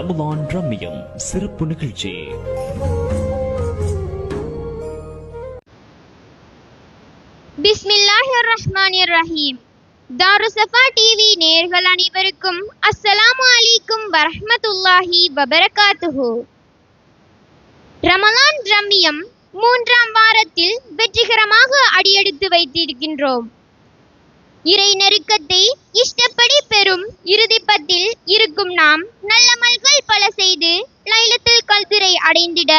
ரமவான் ரம்யம் சிறப்பு நிகழ்ச்சி. பிஸ்மில்லாஹிர் ரஹ்மானிர் ரஹீம் தாருசஃபா டிவி நேர்கள் அனைவருக்கும் அஸ்ஸலாமு அலைக்கும் வரஹ்மத்துல்லாஹி வபரகாத்துஹு. ரமலான் ரம்யம் மூன்றாம் வாரத்தில் வெற்றிகரமாக அடியெடுத்து வைத்திருக்கின்றோம். இறை நெருக்கத்தை இஷ்டப்படி பெறும் இறுதிப்பத்தில் இருக்கும் நாம் நல்லமல்கள் பல செய்து லைலத்தில் கல்திரை அடைந்திட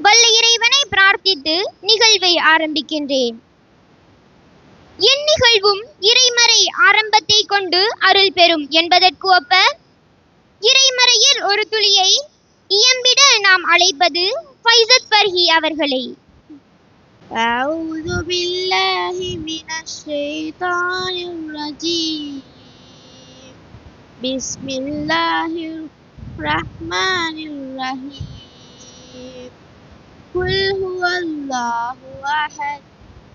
வல்ல இறைவனை பிரார்த்தித்து நிகழ்வை ஆரம்பிக்கின்றேன். என் நிகழ்வும் இறைமறை ஆரம்பத்தை கொண்டு அருள் பெறும் என்பதற்கு ஒப்ப இறைமறையில் ஒரு துளியை இயம்பிட நாம் அழைப்பது ஃபைசத் பர்ஹி அவர்களை. أعوذ بالله من الشيطان الرجيم بسم الله الرحمن الرحيم قل هو الله أحد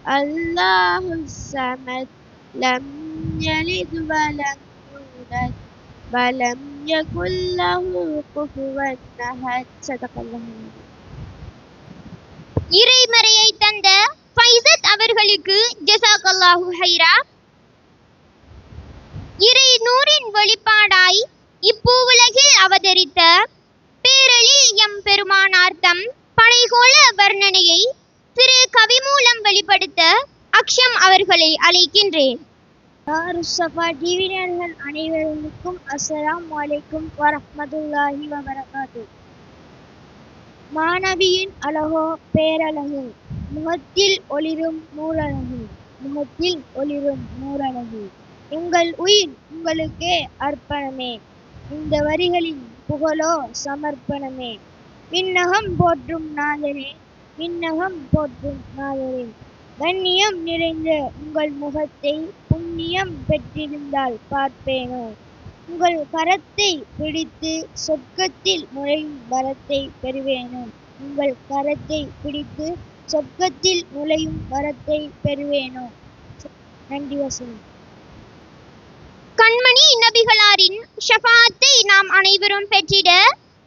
الله الصمد لم يلد ولم يولد ولم يكن له كفوا أحد صدق الله العظيم இறைமறையை தந்த ஃபைசத் அவர்களுக்கு ஜசாகல்லாஹு ஹைரா. இறை நூறின் வெளிப்பாடாய் இப்பூவுலகில் அவதரித்த பேரழில் எம் பெருமானார் தம் படைகோள வர்ணனையை திரு கவி மூலம் வெளிப்படுத்த அக்ஷம் அவர்களை அழைக்கின்றேன். சஃபா டிவினர்கள் அனைவருக்கும் அஸ்ஸலாம் வலைக்கும் வரஹ்மத்துல்லாஹி வபரகாத்து. மாணவியின் அழகோ பேரழகு. முகத்தில் ஒளிரும் நூலழகு முகத்தில் ஒளிரும் நூலழகு. எங்கள் உயிர் உங்களுக்கே அர்ப்பணமே. இந்த வரிகளின் புகழோ சமர்ப்பணமே. விண்ணகம் போற்றும் நாதரே விண்ணகம் போற்றும் நாதரே கண்ணியம் நிறைந்த உங்கள் முகத்தை புண்ணியம் பெற்றிருந்தால் பார்ப்பேனோ. உங்கள் கரத்தை பிடித்து சொர்க்கத்தில் நுழையும் வரத்தை பெறுவேனோ. உங்கள் கரத்தை பிடித்து சொர்க்கத்தில் நுழையும் வரத்தை பெறுவேனோ? நன்றி வசனம் கண்மணி நபிகளாரின் ஷஃபாத்தை நாம் அனைவரும் பெற்றிட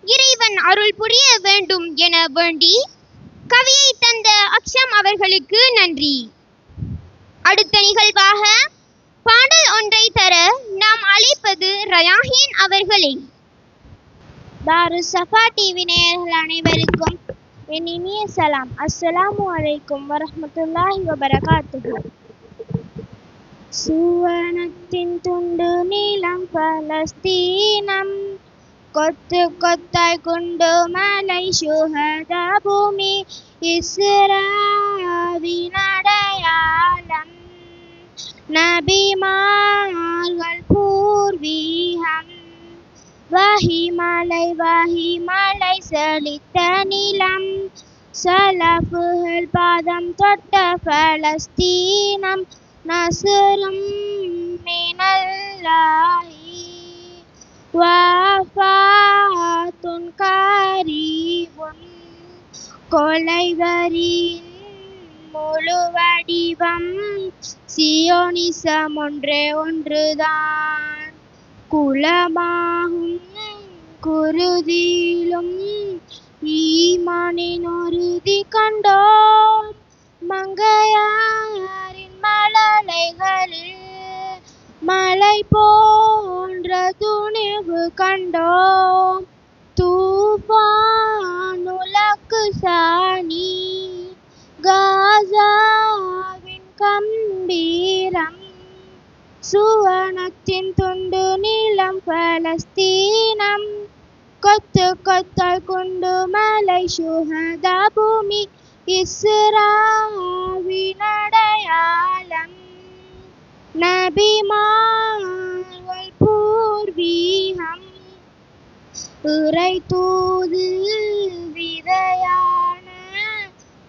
இறைவன் அருள் புரிய வேண்டும் என வேண்டி கவியை தந்த அக்ஷம் அவர்களுக்கு நன்றி. அடுத்த நிகழ்வாக பாடல் ஒன்றை தர நாம் அழைப்பது ரயாஹீன் அவர்களை. தாரு சஃபா டிவி நேயர்கள் அனைவருக்கும் என் இனிய சலாம் அஸ்ஸலாமு அலைக்கும் வரஹமத்துல்லாஹி வபரகாத்துஹு சுவனத்தின் துண்டு நீளம் பலஸ்தீனம் கொத்து கொத்தாய் குண்டு மலை சுகத பூமி இஸ்ராவின் அடையாளம் நபிமார்கள் பூர்வீகம் வஹிமலை வஹிமலை செழித்த நிலம் சலபுகள் பாதம் தொட்ட பலஸ்தீனம் நசுரும் மினல்லாஹி வஃபாத்துன் கரீபுன் கொலைவரின் முழு வடிவம் சியோனிசம் ஒன்றே ஒன்றுதான். குலமாகும் குருதியிலும் ஈமானின் உறுதி கண்டோம். மங்கையாரின் மலலைகளில் மலை போன்ற துணிவு கண்டோம். தூபான் உலக்கு சாணி காசாவின் கம்பீரம் சுவனத்தின் துண்டு நீளம் பலஸ்தீனம். கொத்து கொத்தாய் குண்டு மலை சுகதா பூமி. இஸ்ராவினடையாளம். நபிமார்கள் பூர்வீகம். இறை தூது விதையான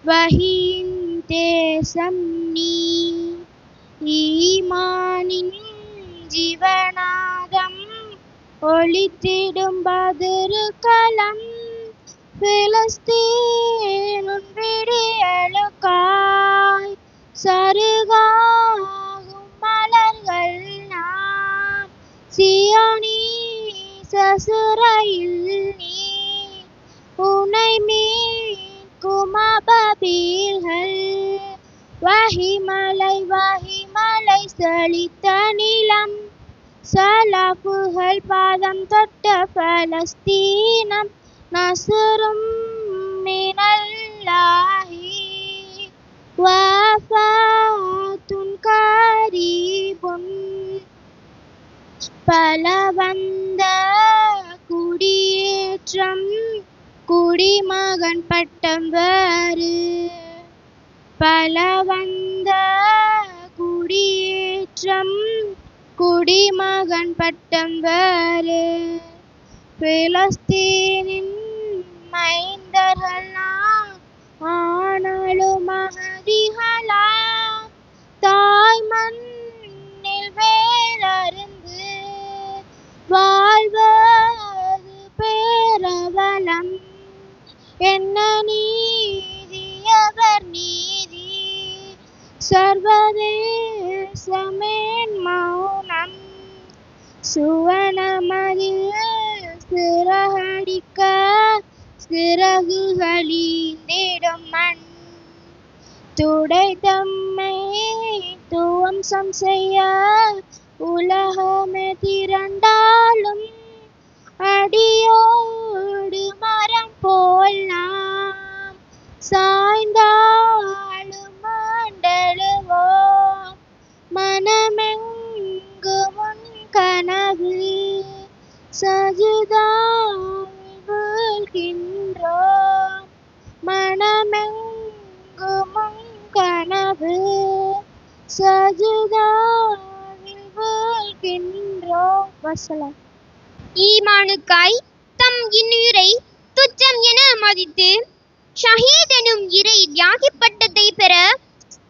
வகின் தேசம் நீ. ஈமானின் ஜீவநாதம் ஒளித்திடும் பதிருக்களம் பிலஸ்தீனுன் விடியலுக்காய் சருகாகும் மலர்கள் நாம் சியானி சசுரையில் நீ. உனை மீட்கும் அபபீர்கள் வஹிமலை வஹிமலை செழித்த நிலம். சலாஃபுகள் பாதம் தொட்ட பலஸ்தீனம். நசுரும் மினல்லாஹி வஃபாத்துன் கரீபுன். பல வந்த குடியேற்றம். குடிமகன் பட்டம் வேறு. பல வந்த குடியேற்றம் குடிமகன் பட்டம் வேறு பிலஸ்தீனின் மைந்தர்கள் ஆனாலும் மகதிகளா தாய் மண்ணில் வேறறிந்து வாழ்வது பேரவலம். என்ன நீதியவர் நீ? சர்வதேசமேன் மௌனம். சுவனமதில் சிறகடிக்க சிறகுகளின் மண். துடை தம்மை துவம்சம் செய்ய உலகமே திரண்டாலும் அடியோடு மரம் போல் நாம் சாய்ந்தாலும் சஜுதாவில் வீழ்கின்றோம் மனமெங்கு கனவு. சஜுதாவில் வீழ்கின்றோம் வசலம் ஈமானுக்காய் தம் இன்னுயிரை துச்சம் என மதித்து ஷஹீத் எனும் இறை தியாகி பட்டத்தை பெற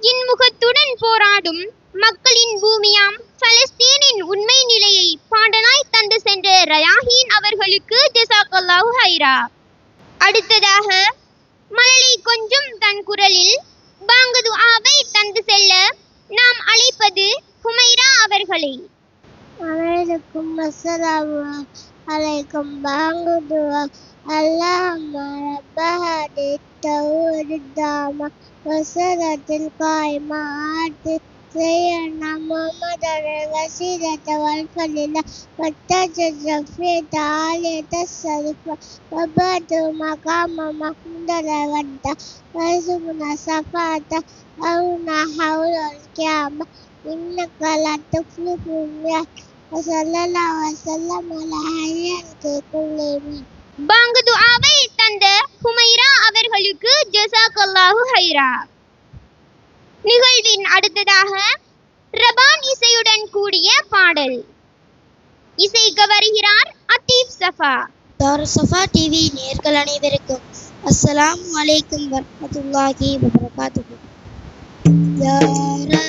இன்முகத்துடன் போராடும் மக்களின் பூமியாம் பலஸ்தீனின் உண்மை நிலையை பாண்டனாய் தந்து சென்ற ரயாஹீன் அவர்களுக்கு ஜெசாக்கல்லாஹு ஹைரா. அடுத்ததாக மழலை கொஞ்சம் தன் குரலில் பாங்கது ஆவை தந்து செல்ல நாம் அழைப்பது ஹுமைரா அவர்களை. வலைக்கும் அஸ்ஸலாமு அலைக்கும் பாங்குது அல்லாஹ்ம ரப்பஹதி தௌரிதாம வசரத்தில் காய்மா ஆர்த்தி سيدنا محمد الوسيلة والفضيلة والتاج في تعالية الشريف وبعد مقام محمود الودة ويرزقنا شفاعة أو حول القيامة إنك لا تخلف الميعاد وصلى الله وسلم على حياتك كل يوم பாங்கு துஆவை தந்த ஹுமைரா அவர்களுக்கு ஜஸாக்கல்லாஹு ஹைரா நிகழ்வின் அடுத்ததாக ரபான் இசையுடன் கூடிய பாடல். இசைக்க வருகிறார் அத்தீப் சஃபா. தாரசஃபா டிவி நேர்கள் அனைவருக்கும் அஸ்ஸலாமு அலைக்கும் வரமத்துல்லாஹி வபரகாத்துஹு. யாரா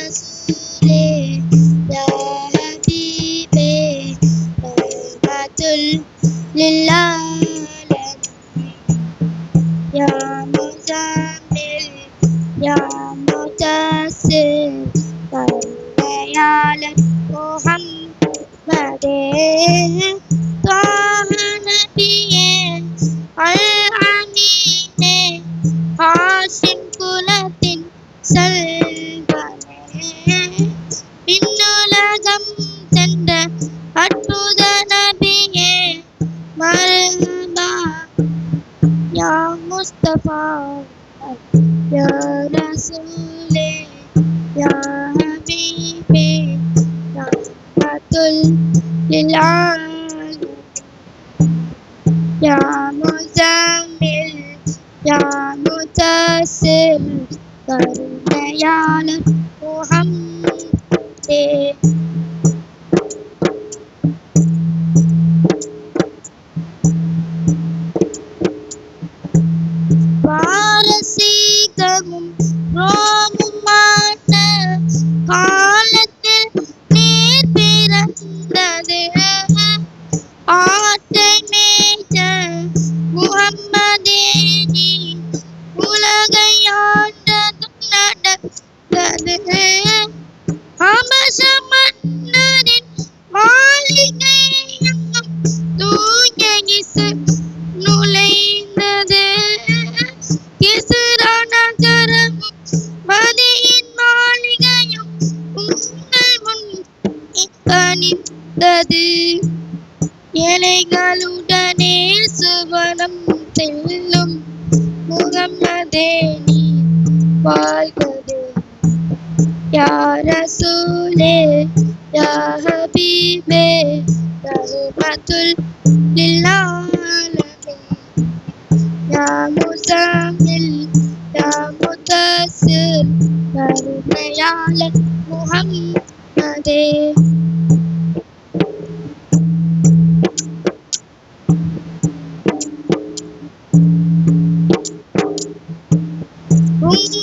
உங்கள்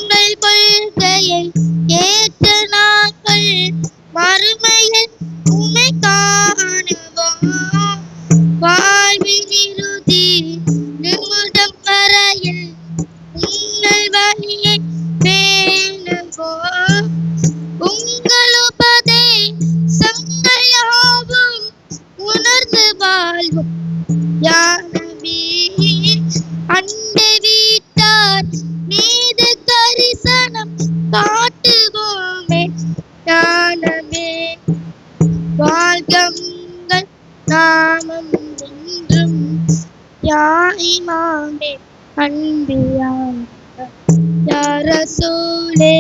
रसूले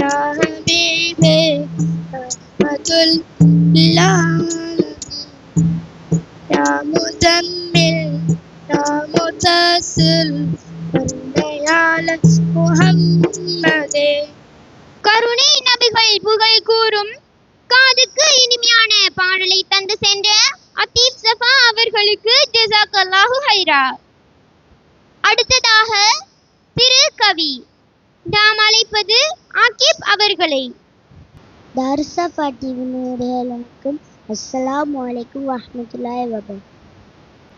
या हबीबे रहमतुल தாருசஃபா டிவி நேயர்களுக்கும் அஸ்ஸலாமு அலைக்கும் வரஹ்மத்துல்லாஹி வபரகாத்துஹு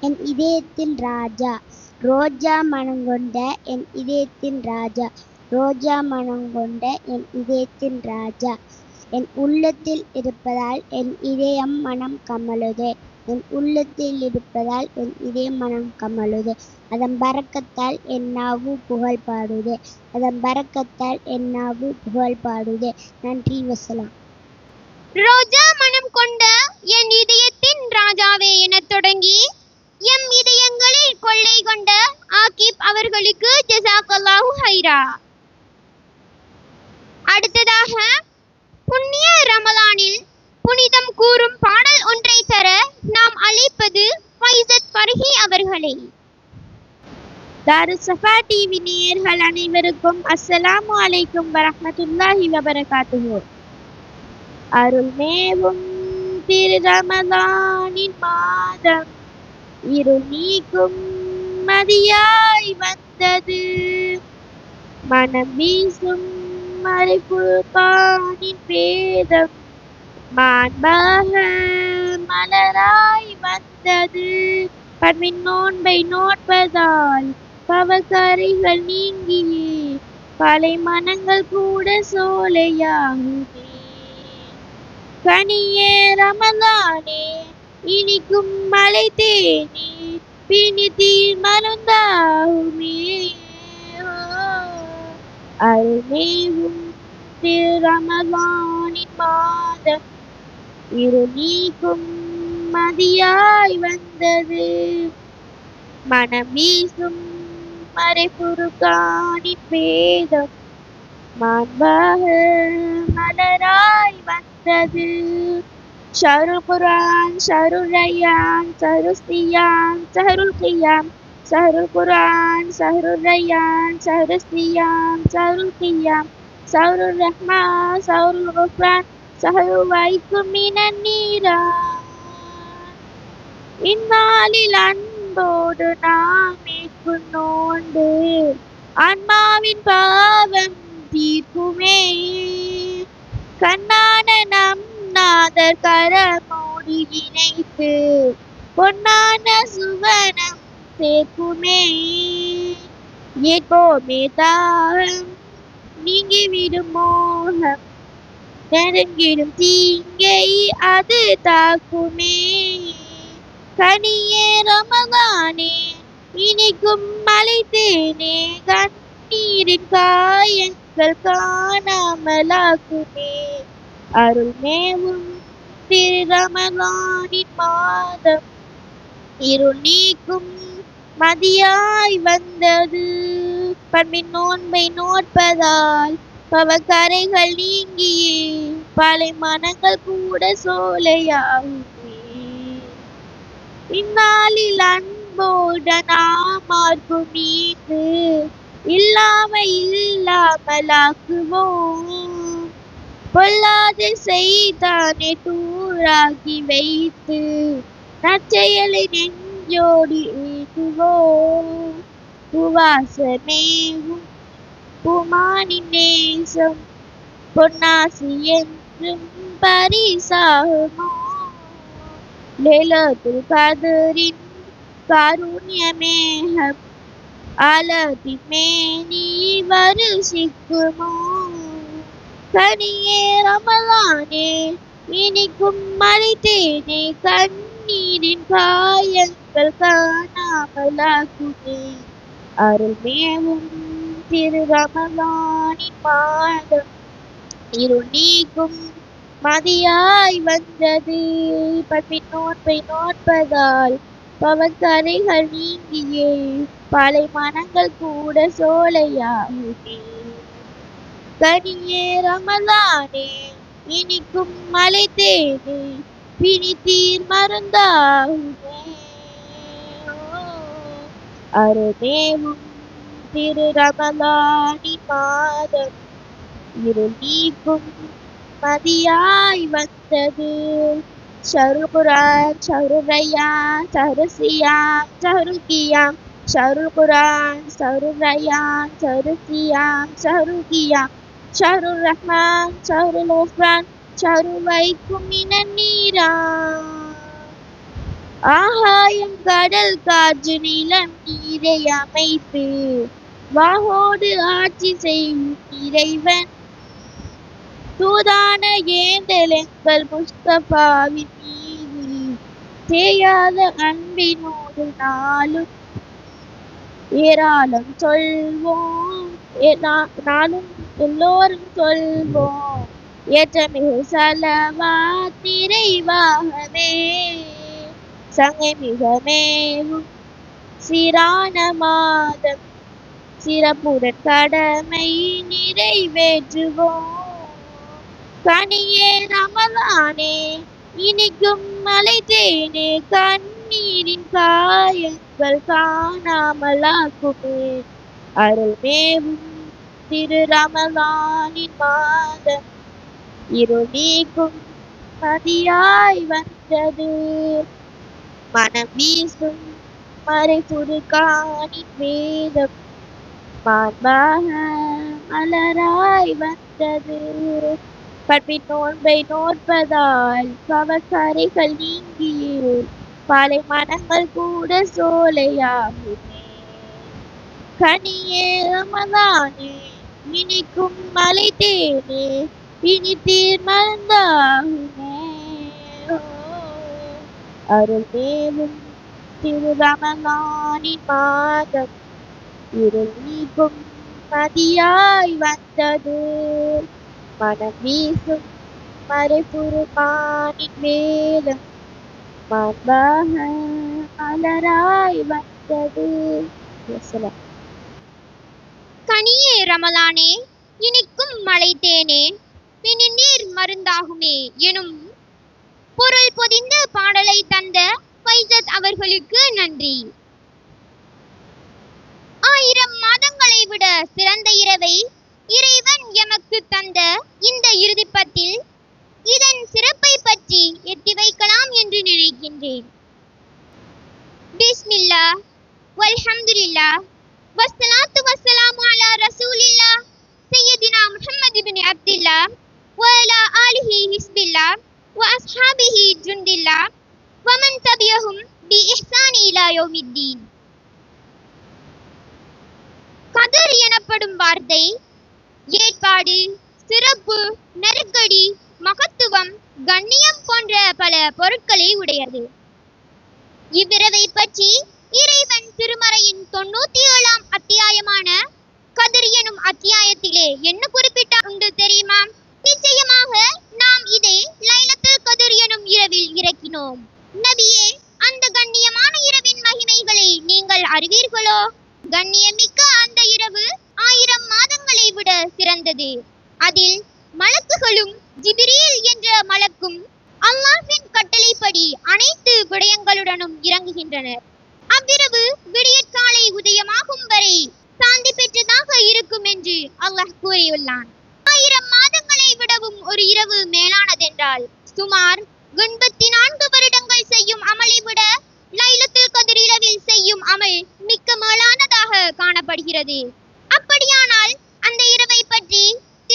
என் இதயத்தின் ராஜா ரோஜா மனம் கொண்ட என் இதயத்தின் ராஜா ரோஜா மனம் கொண்ட என் இதயத்தின் ராஜா என் உள்ளத்தில் இருப்பதால் என் இதயம் மனம் கமலுதே என் உள்ளத்தில் இருப்பதால் என் இதய மனம் கமழுதே அதன் பறக்கத்தால் என் நாவு புகழ் பாடுது அதன் பறக்கத்தால் என் நாவு புகழ் பாடுது நன்றி வசலாம் ரோஜா மனம் கொண்ட என் இதயத்தின் ராஜாவே எனத் தொடங்கி எம் இதயங்களில் கொள்ளை கொண்ட ஆகிப் அவர்களுக்கு ஜசாக்கல்லாஹு ஹைரா. அடுத்ததாக புண்ணிய ரமலானில் புனிதம் கூறும் பாடல் ஒன்றை தர நாம் அழைப்பது ஃபைசத் ஃபர்ஹி அவர்களை. தாருசஃபா டிவி நேயர்கள் அனைவருக்கும் அஸ்ஸலாமு அலைக்கும் வரஹ்மத்துல்லாஹி வபரகாத்துஹு. அருள்மேவும் திரு ரமதானின் மாதம் இரு நீக்கும் மதியாய் வந்தது. மனம் வீசும் மறைப்புகானின் பேதம் மாண்பாக மலராய் வந்தது. பண்பின் நோன்பை நோட்பதால் பவசரிகள் நீங்கியே. பலை மனங்கள் கூட சோலையாகுமே. கனியே ரமதானே இனிக்கும் மலை தேனே பிணித்தீர் மருந்தாகுமே. அருமேவும் திரு ரமலானின் மாதம். இரு நீக்கும் மதியாய் வந்தது. மனம் வீசும் மறைப்புறுகானின் பேதம் மாண்பாக மலராய் வந்தது. ஷரு குரான் ஷரு ரயான் ஷரு சியாம் ஷருல் கியாம். ஷரு குரான் ஷரு ரயான் ஷரு சியாம் கியாம். ஷரு ரஹ்மா ஷருல் குஃப்ரான் ஷரு வைக்கும் மினன் நீரா. இந்நாளில் அன்போடு நாம் மீட்கும் நோன்பு. ஆன்மாவின் பாவம் தீர்க்குமே கண்ணான நம் நாதர் கரமோடு இணைத்து பொன்னான சுவனம் சேர்க்குமே ஏற்போமே தாகம் நீங்கிவிடும் மோகம். நெருங்கிடும் தீங்கை அது தாக்குமே. கனியே ரமதானே இனிக்கும் மலை தேனே கண்ணீரின் காயங்கள் காணாமலாக்குமே அருள் மேவும் திரு மாதம் இருள் நீக்கும் மதியாய் வந்தது. பண்பின் நோன்பை நோட்பதால் பவக்கரைகள் நீங்கியே. பலை மனங்கள் கூட சோலையாகுமே. இந்நாளில் அன்போடு நாமார்க்கும் நீங்கு இல்லாம இல்லாமலாக்குவோம் பொல்லாது செய்தானே தூராகி வைத்து நற்செயலை நெஞ்சோடி ஏற்றுவோம் உவாசமேவும் புமானி நேசம் பொன்னாசி என்றும் பரிசாகுமோ. லேலத்துல் கதரின் காருண்யமேகம் அலதிமே நீ வருஷிக்குமோ? கனியே ரமலானே இனிக்கும் மழை தேனே கண்ணீரின் காயங்கள் காணாமலாக்குமே அருள் மேவும் திரு ரமலானின் மாதம் இருள் நீக்கும் மதியாய் வந்தது. பண்பின் நோன்பை நோட்பதால் பவக்கரைகள் நீங்கியே பலை மனங்கள் கூட சோலையாகுமே. கனியே ரமலானே இனிக்கும் மலை தேனே பிணி தீர் மருந்தாகுமே. அருதேவும் திரு ரமலானி மாதம் இருள் நீக்கும் மதியாய் வந்தது. ஷருகுரான் ஷருரையான் ஷருசியாம் ஷருகியாம் ஷருகுரான் ஷருரையான் ஷருசியாம் ஷருகியாம் ஷருர் ரஹ்மான் ஷருல் உஃப்ரான் ஷருவைக்கும் நீரான் ஆகாயம் கடல் காற்று நிலம் நீரை அமைத்து வாகோடு ஆட்சி செய்யும் இறைவன். தூதான ஏந்தல் எங்கள் முஸ்தபாவின் நீதி தேயாத அன்பினோடு நாளும் ஏராளம் சொல்வோம். நானும் எல்லோரும் சொல்வோம். ஏற்றமிகு சலவா நிறைவாகவே. சங்கமிகமேவும் சிரான மாதம். சிறப்புடன் கடமை நிறைவேற்றுவோம். கனியே ரமதானே இனிக்கும் மலை தேனே கண்ணீரின் காயங்கள் காணாமலாக்குமே. அருள் மேவும் திரு ரமதானின் மாதம் இருள் நீக்கும் மதியாய் வந்தது. மனம் வீசும் மறை காணின் வேதம் மார்பாக மலராய் வந்தது. பண்பின் நோன்பை நோற்பதால் பவக்கரைகள் நீங்கியே பாலை மனங்கள் கூட சோலையாகுமே. கனியே மதானே இனிக்கும் மலை தேனே இனி தீர்மந்தாகுமே அருள் மேலும் திரு மாதம். இருள் நீக்கும் மதியாய் வந்தது. மனம் வீசும் மறைபுறு பாணி மேலும் மாண்பாக மலராய் வந்தது. கனியே ரமலானே இனிக்கும் மலை தேனே நீர் மருந்தாகுமே எனும் பொருள் பொதிந்த பாடலை தந்த பைசத் அவர்களுக்கு நன்றி. ஆயிரம் மாதங்களை விட சிறந்த இரவை இறைவன் எமக்கு தந்த இந்த இறுதிப்பத்தில் இதன் சிறப்பை பற்றி எட்டி வைக்கலாம் என்று நினைக்கின்றேன். பிஸ்மில்லா வல்ஹம்துலில்லா வஸ்ஸலாத்து வஸ்ஸலாமு அலா ரசூலில்லா சையதினா முஹம்மது இப்னு அப்துல்லா வலா ஆலிஹி ஹிஸ்பில்லா வ அஸ்ஹாபிஹி ஜுந்தில்லா வமன் தபியஹும் பி இஹ்சானி இலா யௌமித்தீன். கதர் எனப்படும் வார்த்தை ஏற்பாடு சிறப்பு நெருக்கடி மகத்துவம் கண்ணியம் போன்ற பல பொருட்களை உடையது. இவ்விரவை பற்றி இறைவன் திருமறையின் தொண்ணூத்தி ஏழாம் அத்தியாயமான கதிர் எனும் அத்தியாயத்திலே என்ன குறிப்பிட்டார் உண்டு தெரியுமா? நிச்சயமாக நாம் இதை லைலத்துல் கதிர் எனும் இரவில் இறக்கினோம். நபியே அந்த கண்ணியமான இரவின் மகிமைகளை நீங்கள் அறிவீர்களோ? கண்ணியமிக்க அந்த இரவு ஆயிரம் மாதங்களை விட சிறந்தது. அதில் மலக்குகளும் ஜிபிரீல் என்ற மலக்கும் அல்லாஹின் கட்டளைப்படி அனைத்து விடயங்களுடனும் இறங்குகின்றனர். அவ்விரவு விடியற்காலை உதயமாகும் வரை சாந்தி பெற்றதாக இருக்கும் என்று அல்லாஹ் கூறியுள்ளான். ஆயிரம் மாதங்களை விடவும் ஒரு இரவு மேலானதென்றால் சுமார் எண்பத்தி நான்கு வருடங்கள் செய்யும் அமலை விட லைலத்தில் கதிர் செய்யும் அமல் மிக்க மேலானதாக காணப்படுகிறது. அப்படியானால் அந்த இரவை பற்றி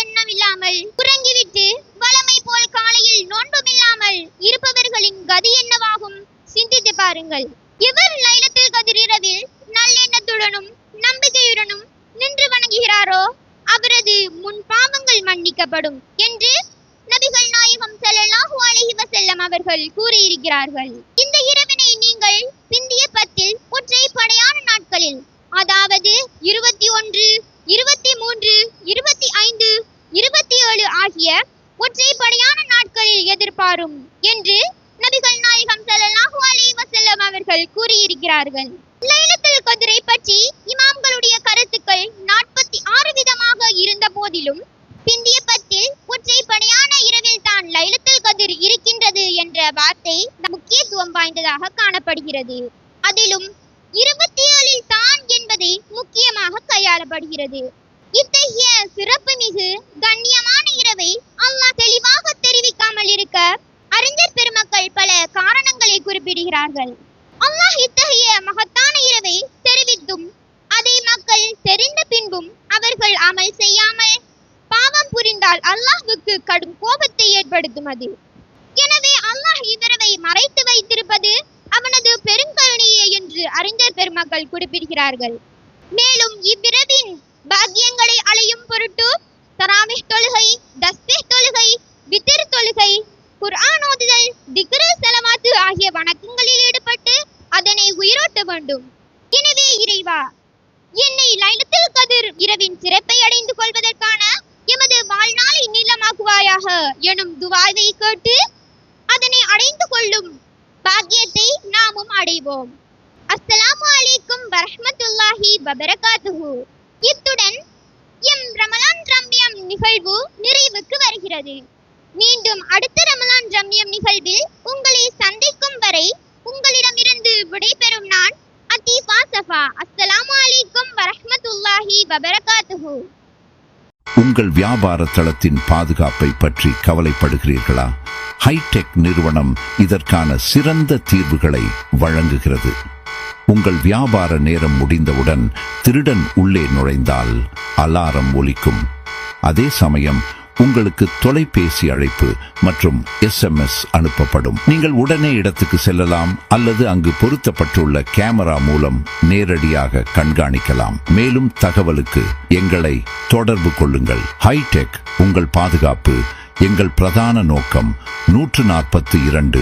எண்ணமில்லாமல் உறங்கிவிட்டு வளமை போல் காலையில் நோன்புமில்லாமல் இருப்பவர்களின் கதி என்னவாகும் சிந்தித்து பாருங்கள். எவர் லைலத்தில் கதிரிரவில் நல்லெண்ணத்துடனும் நம்பிக்கையுடனும் நின்று வணங்குகிறாரோ அவரது முன் பாவங்கள் மன்னிக்கப்படும் என்று நபிகள் நாயகம் ஸல்லல்லாஹு அழகி வசல்லம் அவர்கள் கூறியிருக்கிறார்கள். இந்த இரவினை நீங்கள் பிந்திய பத்தில் ஒற்றை படையான நாட்களில் அதாவது இருபத்தி ஒன்று இருபத்தி மூன்று இருபத்தி ஐந்து இருபத்தி ஏழு ஆகிய ஒற்றைப்படையான நாட்களில் எதிர்பாரும் என்று நபிகள் நாயகம் ஸல்லல்லாஹு அலைஹி வஸல்லம் அவர்கள் கூறியிருக்கிறார்கள். லைலத்துல் கத்ரை பற்றி இமாம்களுடைய கருத்துக்கள் நாற்பத்தி ஆறு விதமாக இருந்த போதிலும் பிந்திய பத்தில் ஒற்றைப்படையான இரவில் தான் லைலத்துல் கதிர் இருக்கின்றது என்ற வார்த்தை முக்கியத்துவம் வாய்ந்ததாக காணப்படுகிறது. அதிலும் இருபத்தி ஏழில் தான் என்பதை முக்கியமாக கையாளப்படுகிறது. இத்தகைய சிறப்பு மிகு கண்ணியமான இரவை அல்லாஹ் தெளிவாக தெரிவிக்காமல் இருக்க அறிஞர் பெருமக்கள் பல காரணங்களை குறிப்பிடுகிறார்கள். அல்லாஹ் இத்தகைய மகத்தான இரவை தெரிவித்தும் அதை மக்கள் தெரிந்த பின்பும் அவர்கள் அமல் செய்யாமல் பாவம் புரிந்தால் அல்லாஹ்வுக்கு கடும் கோபத்தை ஏற்படுத்தும் அது. எனவே அல்லாஹ் இவ்விரவை மறைத்து வைத்திருப்பது அவனது பெருங்கருணையே என்று அறிஞர் பெருமக்கள் குறிப்பிடுகிறார்கள். மேலும் இவ்விரவின் பாக்கியங்களை அலையும் பொருட்டு தராமிஷ் தொழுகை தஸ்தி தொழுகை வித்திர் தொழுகை குர்ஆன் ஓதுதல் திக்ரு செலவாத்து ஆகிய வணக்கங்களில் ஈடுபட்டு அதனை உயிரோட்ட வேண்டும். எனவே இறைவா என்னை லைலத்தில் கதிர் இரவின் சிறப்பை அடைந்து கொள்வதற்கான எமது வாழ்நாளை நீளமாக்குவாயாக எனும் துவாவை கேட்டு அதனை அடைந்து கொள்ளும் பாக்கியத்தை நாமும் அடைவோம். அஸ்ஸலாமு அலைக்கும் வரஹ்மத்துல்லாஹி வபரகாத்துஹு. இத்துடன் எம் ரமலான் ரம்யம் நிகழ்வு நிறைவுக்கு வருகிறது. மீண்டும் அடுத்த ரமலான் ரம்யம் நிகழ்வில் உங்களை சந்திக்கும் வரை உங்களிடமிருந்து விடைபெறும் நான் அத்தீஃபா சஃபா. அஸ்ஸலாமு அலைக்கும் வரஹ்மத்துல்லாஹி வபரகாத்துஹு. உங்கள் வியாபார தளத்தின் பாதுகாப்பை பற்றி கவலைப்படுகிறீர்களா? ஹைடெக் நிறுவனம் இதற்கான சிறந்த தீர்வுகளை வழங்குகிறது. உங்கள் வியாபார நேரம் முடிந்தவுடன் திருடன் உள்ளே நுழைந்தால் அலாரம் ஒலிக்கும். அதே சமயம் உங்களுக்கு தொலைபேசி அழைப்பு மற்றும் எஸ்எம்எஸ் அனுப்பப்படும். நீங்கள் உடனே இடத்துக்கு செல்லலாம் அல்லது அங்கு பொருத்தப்பட்டுள்ள கேமரா மூலம் நேரடியாக கண்காணிக்கலாம். மேலும் தகவலுக்கு எங்களை தொடர்பு கொள்ளுங்கள். ஹைடெக் உங்கள் பாதுகாப்பு எங்கள் பிரதான நோக்கம் நூற்று நாற்பத்தி இரண்டு